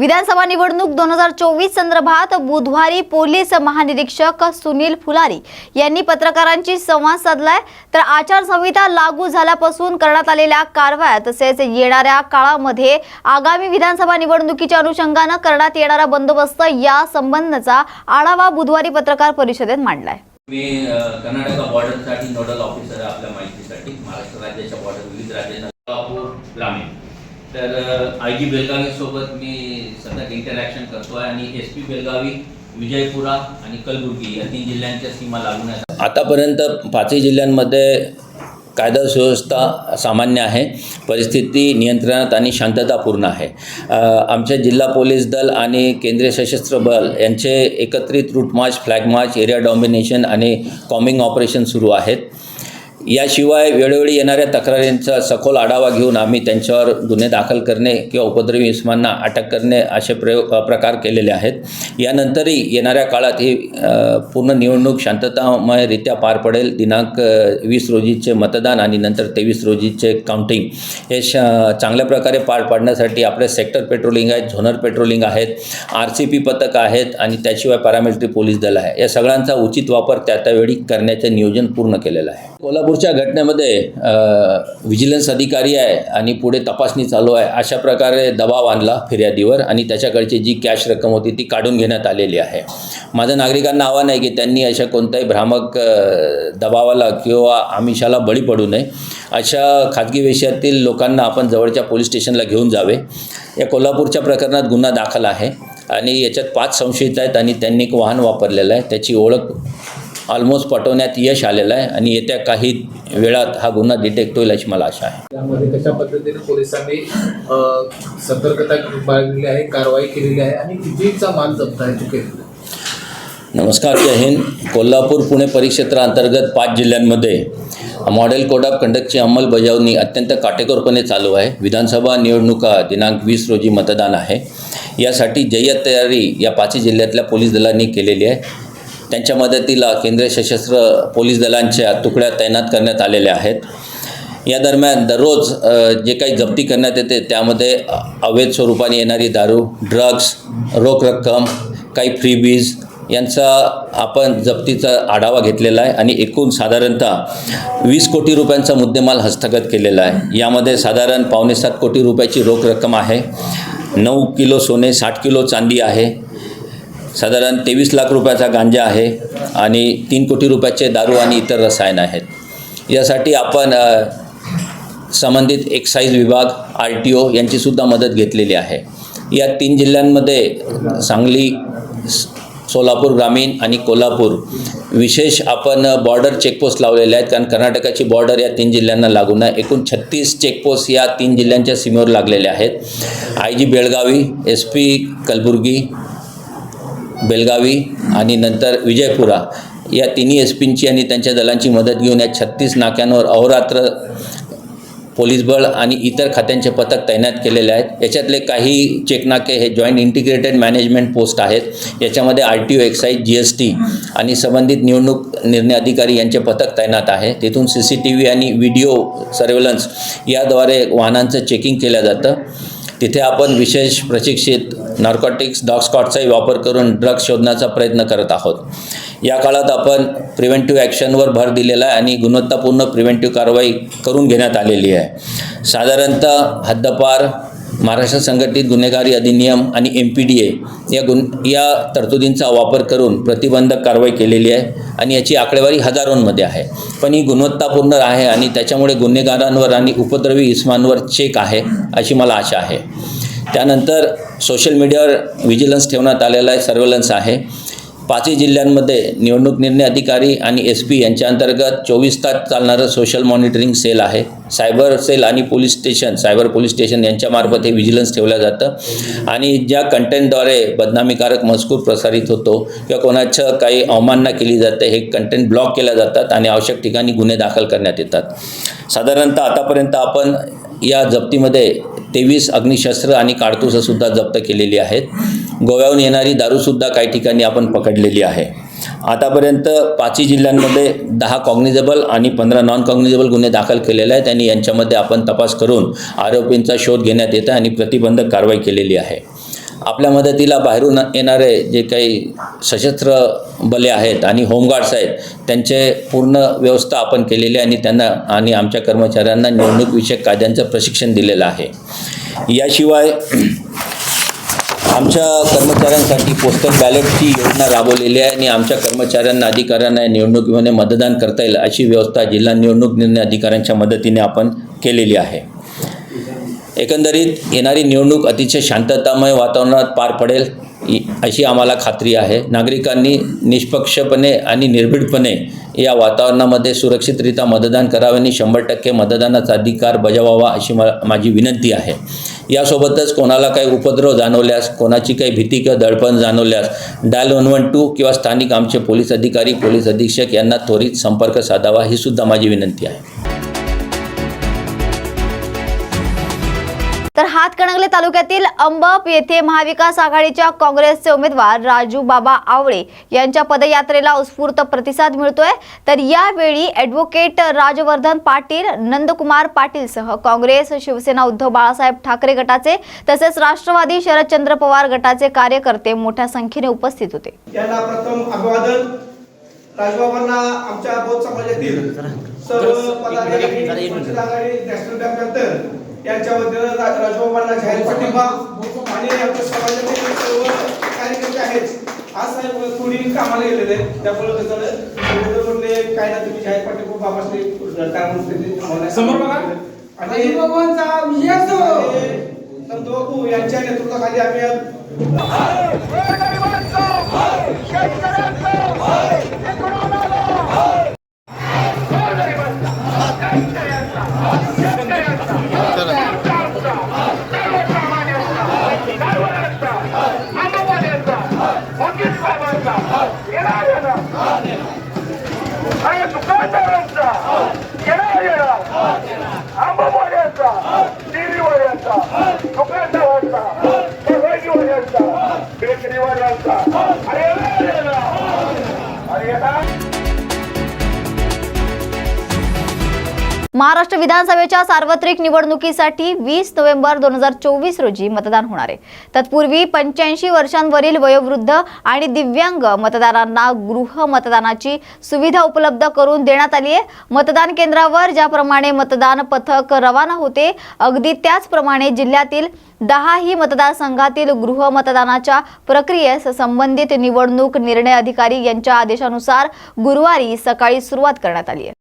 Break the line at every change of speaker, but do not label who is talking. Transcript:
विधानसभा निवडणूक दोन हजार चोवीस संदर्भात बुधवारी पोलीस महानिरीक्षक सुनील फुलारी यांनी पत्रकारांशी संवाद साधलाय. तर आचारसंहिता लागू झाल्यापासून करण्यात आलेल्या कारवाया तसेच येणाऱ्या काळामध्ये आगामी विधानसभा निवडणुकीच्या अनुषंगानं करण्यात येणारा बंदोबस्त या संबंधचा आढावा बुधवारी पत्रकार परिषदेत मांडलाय.
मी कर्नाटका बॉर्डरसाठी नोडल ऑफिसर आपल्या माहितीसाठी महाराष्ट्र राज्याच्या बॉर्डर विविध राज्यांना ग्रामीण. तर आय जी बेलगावी सोबत मी सतत इंटरॅक्शन करतो आहे आणि एस पी बेलगावी विजयपुरा आणि कलबुर्गी या तीन जिल्ह्यांच्या सीमा लागून
आतापर्यंत पाचही जिल्ह्यांमध्ये कायदा सुव्यवस्था सामान्य आहे परिस्थिती नियंत्रणात आणि शांततापूर्ण आहे. आमचे आमच्या जिल्हा पोलीस दल आणि केंद्रीय सशस्त्र बल यांचे एकत्रित route march flag march area domination आणि कॉमिंग ऑपरेशन सुरू आहेत. याशिवाय वेळोवेळी येणाऱ्या तक्रारींचा सखोल आढावा घेऊन आम्ही त्यांच्यावर गुन्हे दाखल करणे किंवा उपद्रवी इस्मांना अटक करणे असे प्रयोग प्रकार केलेले आहेत. यानंतरही येणाऱ्या काळात ही पूर्ण निवडणूक शांततामयरित्या पार पडेल. दिनांक वीस रोजीचे मतदान आणि नंतर तेवीस रोजीचे काउंटिंग हे श चांगल्या प्रकारे पार पाडण्यासाठी आपले सेक्टर पेट्रोलिंग आहेत झोनर पेट्रोलिंग आहेत आर सी पी पथक आहेत आणि त्याशिवाय पॅरामिलिटरी पोलीस दल आहे. या सगळ्यांचा उचित वापर त्या त्यावेळी करण्याचे नियोजन पूर्ण केलेलं आहे. कोल्हापूरच्या घटनेमध्ये विजिलन्स अधिकारी आहे आणि पुढे तपासणी चालू आहे अशा प्रकारे दबाव आणला फिर्यादीवर आणि त्याच्याकडची जी कॅश रक्कम होती ती काढून घेण्यात आलेली आहे. माझं नागरिकांना आव्हान आहे की त्यांनी अशा कोणत्याही भ्रामक दबावाला किंवा आमिषाला बळी पडू नये. अशा खाजगी विषयातील लोकांना आपण जवळच्या पोलीस स्टेशनला घेऊन जावे. या कोल्हापूरच्या प्रकरणात गुन्हा दाखल आहे आणि याच्यात पाच संशयित आहेत आणि त्यांनी एक वाहन वापरलेलं आहे. त्याची ओळख ऑलमोस्ट पटवण्यात यश आलेलं आहे आणि येत्या काही वेळात हा गुन्हा डिटेक्ट होईल अशी मला आशा आहे.
त्यामध्ये कशा पद्धतीने पोलिसांनी सतर्कता बाळगलेली आहे कारवाई केलेली आहे आणि कितीचा माल जप्त आहे तो केलेला आहे?
नमस्कार जय हिंद. कोल्हापूर पुणे परिक्षेत्राअंतर्गत पाच जिल्ह्यांमध्ये मॉडेल कोड ऑफ कंडक्टची अंमलबजावणी अत्यंत काटेकोरपणे चालू आहे. विधानसभा निवडणुका दिनांक वीस रोजी मतदान आहे. यासाठी जय्यत तयारी या पाचही जिल्ह्यातल्या पोलीस दलांनी केलेली आहे. त्यांच्या मदतीला केंद्रीय सशस्त्र पोलीस दलांच्या तुकड्या तैनात करण्यात आलेल्या आहेत. या दरम्यान दररोज जे काही जप्ती करण्यात येते त्यामध्ये अवैध स्वरूपाने येणारी दारू ड्रग्स रोख रक्कम काही फ्रीबीज यांचा आपण जप्तीचा आढावा घेतलेला आहे आणि एकूण साधारणतः वीस कोटी रुपयांचा मुद्देमाल हस्तगत केलेला आहे. यामध्ये साधारण पावणे सात कोटी रुपयाची रोख रक्कम आहे. नऊ किलो सोने साठ किलो चांदी आहे. साधारण तेवीस लाख रुपयाचा गांजा आहे आणि तीन कोटी रुपयाचे दारू आणि इतर रसायन आहेत. यासाठी आपण संबंधित एक्साईज विभाग आर टी ओ यांचीसुद्धा मदत घेतलेली आहे. या तीन जिल्ह्यांमध्ये सांगली स- सोलापूर ग्रामीण आणि कोल्हापूर विशेष आपण बॉर्डर चेकपोस्ट लावलेले आहेत. कारण कर्नाटकाची बॉर्डर या तीन जिल्ह्यांना लागून आहे एकूण छत्तीस चेकपोस्ट या तीन जिल्ह्यांच्या सीमेवर लागलेले आहेत. I G Belagavi S P Kalaburagi Belagavi आणि नंतर विजयपुरा. या तिन्ही एस पींची आणि त्यांच्या दलांची मदत घेऊन या छत्तीस नाक्यांवर अहोरात्र पोलीस बळ आणि इतर खात्यांचे पथक तैनात केलेले आहेत. याच्यातले काही चेकनाके हे जॉईंट इंटिग्रेटेड मॅनेजमेंट पोस्ट आहेत. याच्यामध्ये R T O excise G S T आणि संबंधित निवडणूक निर्णय अधिकारी यांचे पथक तैनात आहे. तिथून सी सी टी व्ही आणि व्हिडिओ सर्वेलन्स याद्वारे वाहनांचं चेकिंग केलं जातं. तिथे आपण विशेष प्रशिक्षित नार्कोटिक्स डॉग स्कॉटचाही वापर करून ड्रग्ज शोधण्याचा प्रयत्न करत आहोत. या काळात आपण प्रिव्हेंटिव्ह ॲक्शनवर भर दिलेला आहे आणि गुणवत्तापूर्ण प्रिव्हेंटिव्ह कारवाई करून घेण्यात आलेली आहे. साधारणतः हद्दपार महाराष्ट्र संघटित गुन्हेगारी अधिनियम आणि एम पी डी ए या गुन या तरतुदींचा वापर करून प्रतिबंधक कारवाई केलेली आहे आणि याची आकडेवारी हजारोंमध्ये आहे. पण ही गुणवत्तापूर्ण आहे आणि त्याच्यामुळे गुन्हेगारांवर आणि उपद्रवी इस्मांवर चेक आहे अशी मला आशा आहे. त्यानंतर सोशल मीडियावर विजिलन्स ठेवण्यात आलेला आहे सर्वेलन्स आहे. पाचही जिल्ह्यांमध्ये निवडणूक निर्णय अधिकारी आणि एस पी यांच्या अंतर्गत चोवीस तास चालणारं सोशल मॉनिटरिंग सेल आहे. सायबर सेल आणि police station cyber police station यांच्यामार्फत हे व्हिजिलन्स ठेवलं जातं. आणि ज्या कंटेंटद्वारे बदनामीकारक मजकूर प्रसारित होतो किंवा कोणाचं काही अवमानना केली जाते हे कंटेंट ब्लॉक केल्या जातात आणि आवश्यक ठिकाणी गुन्हे दाखल करण्यात येतात. साधारणतः आतापर्यंत आपण या जप्तीमध्ये तेवीस अग्निशस्त्र आणि काडतुसंसुद्धा जप्त केलेली आहेत. गोव्याहून येणारी दारूसुद्धा काही ठिकाणी आपण पकडलेली आहे. आतापर्यंत पाचही जिल्ह्यांमध्ये दहा कॉग्निजेबल आणि पंधरा नॉन कॉग्निजेबल गुन्हे दाखल केलेले आहेत आणि यांच्यामध्ये आपण तपास करून आरोपींचा शोध घेण्यात येत आहे आणि प्रतिबंधक कारवाई केलेली आहे. आपल्या मदतीला बाहेरून येणारे जे काही सशस्त्र बले आहेत आणि होमगार्ड्स आहेत त्यांचे पूर्ण व्यवस्था आपण केलेली आहे आणि त्यांना आणि आमच्या कर्मचाऱ्यांना निवडणूकविषयक कायद्यांचं प्रशिक्षण दिलेलं आहे. याशिवाय आमच्या कर्मचाऱ्यांसाठी पोस्टल बॅलेटची योजना राबवलेली आहे आणि आमच्या कर्मचाऱ्यांना अधिकाऱ्यांना या निवडणुकीमध्ये मतदान करता येईल अशी व्यवस्था जिल्हा निवडणूक निर्णय अधिकाऱ्यांच्या मदतीने आपण केलेली आहे. एकंदरीत येणारी निवडणूक अतिशय शांततामय वातावरणात पार पडेल इ- अशी आम्हाला खात्री आहे. नागरिकांनी निष्पक्षपणे आणि निर्भीडपणे या वातावरणामध्ये सुरक्षितरित्या मतदान करावे आणि शंभर टक्के मतदानाचा अधिकार बजावावा अशी मा माझी विनंती आहे. यासोबतच कोणाला काही उपद्रव जाणवल्यास कोणाची काही भीती किंवा दडपण जाणवल्यास डायल वन वन टू किंवा स्थानिक आमचे पोलीस अधिकारी पोलीस अधीक्षक यांना त्वरित संपर्क साधावा ही सुद्धा माझी विनंती आहे.
तर हातकणंगले तालुक्यातील अंबप येथे महाविकास आघाडीच्या काँग्रेसचे उमेदवार राजू बाबा आवळे यांच्या पदयात्रेला उत्स्फूर्त प्रतिसाद मिळतोय. तर यावेळी ॲडव्होकेट राजवर्धन पाटील नंदकुमार पाटील सह काँग्रेस शिवसेना उद्धव बाळासाहेब ठाकरे गटाचे तसेच राष्ट्रवादी शरदचंद्र पवार गटाचे कार्यकर्ते मोठ्या संख्येने उपस्थित होते.
यांना प्रथम अभिवादन. राजबाबांना आमच्या बौद्ध समाजातील सर्व पदाधिकारी नॅशनल बँक नंतर यांच्या वतीनं रा- राजबाबांना जाहीर पाठिंबा आणि आमच्या समाजातील सर्व कार्यकर्ते आहेत आज साहेब थोडी कामाला गेलेले आहेत. त्यामुळे कसं म्हणले काय ना तुम्ही जाहीर पाठिंबा काय म्हणते समोर बघा. आणि यांच्या नेतृत्वाखाली आम्ही
महाराष्ट्र विधानसभेच्या सार्वत्रिक निवडणुकीसाठी वीस नोव्हेंबर दोन हजार चोवीस रोजी मतदान होणार आहे. तत्पूर्वी पंच्याऐंशी वर्षांवरील वयोवृद्ध आणि दिव्यांग मतदारांना गृह मतदानाची सुविधा उपलब्ध करून देण्यात आली आहे. मतदान केंद्रावर ज्याप्रमाणे मतदान पथक रवाना होते अगदी त्याचप्रमाणे जिल्ह्यातील दहाही मतदारसंघातील गृह मतदानाच्या प्रक्रियेस संबंधित निवडणूक निर्णय अधिकारी यांच्या आदेशानुसार गुरुवारी सकाळी सुरुवात करण्यात आली आहे.